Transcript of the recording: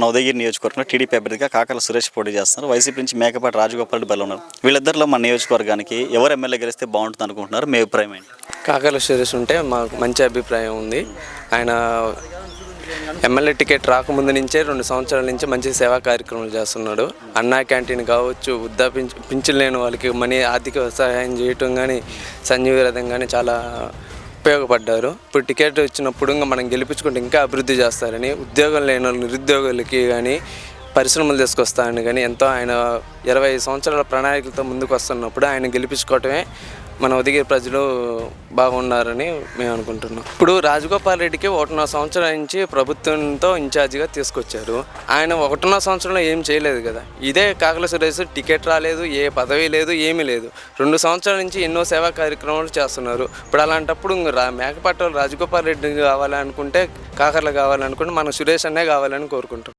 మన ఉదయగిరి నియోజకవర్గంలో టీడీపీ అభ్యర్థిగా కాకల సురేష్ పోటీ చేస్తున్నారు. వైసీపీ నుంచి మేకపాటి రాజగోపాల్ రెడ్డి బలం ఉన్నారు. వీళ్ళిద్దరిలో మన నియోజకవర్గానికి ఎవరు ఎమ్మెల్యే గెలిస్తే బాగుంటుంది అనుకుంటున్నారు? మీ అభిప్రాయం ఏంటి? కాకల సురేష్ ఉంటే మాకు మంచి అభిప్రాయం ఉంది. ఆయన ఎమ్మెల్యే టికెట్ రాకముందు నుంచే రెండు సంవత్సరాల నుంచి మంచి సేవా కార్యక్రమాలు చేస్తున్నాడు. అన్నా క్యాంటీన్ కావచ్చు వృద్ధాపించి పింఛన్ లేని వాళ్ళకి మనీ ఆర్థిక సహాయం చేయటం కానీ సంజీవ రథం కానీ చాలా ఉపయోగపడ్డారు. ఇప్పుడు టికెట్ ఇచ్చినప్పుడు ఇంకా మనం గెలిపించుకుంటే ఇంకా అభివృద్ధి చేస్తారని ఉద్యోగం లేని వాళ్ళు నిరుద్యోగులకి కానీ పరిశ్రమలు తీసుకొస్తారని కానీ ఎంతో ఆయన ఇరవై సంవత్సరాల ప్రణాళికలతో ముందుకు వస్తున్నప్పుడు ఆయన గెలిపించుకోవటమే మన ఉదయగిరి ప్రజలు బాగున్నారని మేము అనుకుంటున్నాం. ఇప్పుడు రాజగోపాల్ రెడ్డికి ఒకటిన్నర సంవత్సరం నుంచి ప్రభుత్వంతో ఇన్ఛార్జిగా తీసుకొచ్చారు. ఆయన ఒకటిన్నర సంవత్సరంలో ఏం చేయలేదు కదా. ఇదే కాకల సురేష్ టికెట్ రాలేదు ఏ పదవి లేదు ఏమీ లేదు. రెండు సంవత్సరాల నుంచి ఎన్నో సేవా కార్యక్రమాలు చేస్తున్నారు. ఇప్పుడు అలాంటప్పుడు రా మేకపాటి రాజగోపాల్ రెడ్డి కావాలనుకుంటే కాకర్లు కావాలనుకుంటే మన సురేష్ అన్నే కావాలని కోరుకుంటాం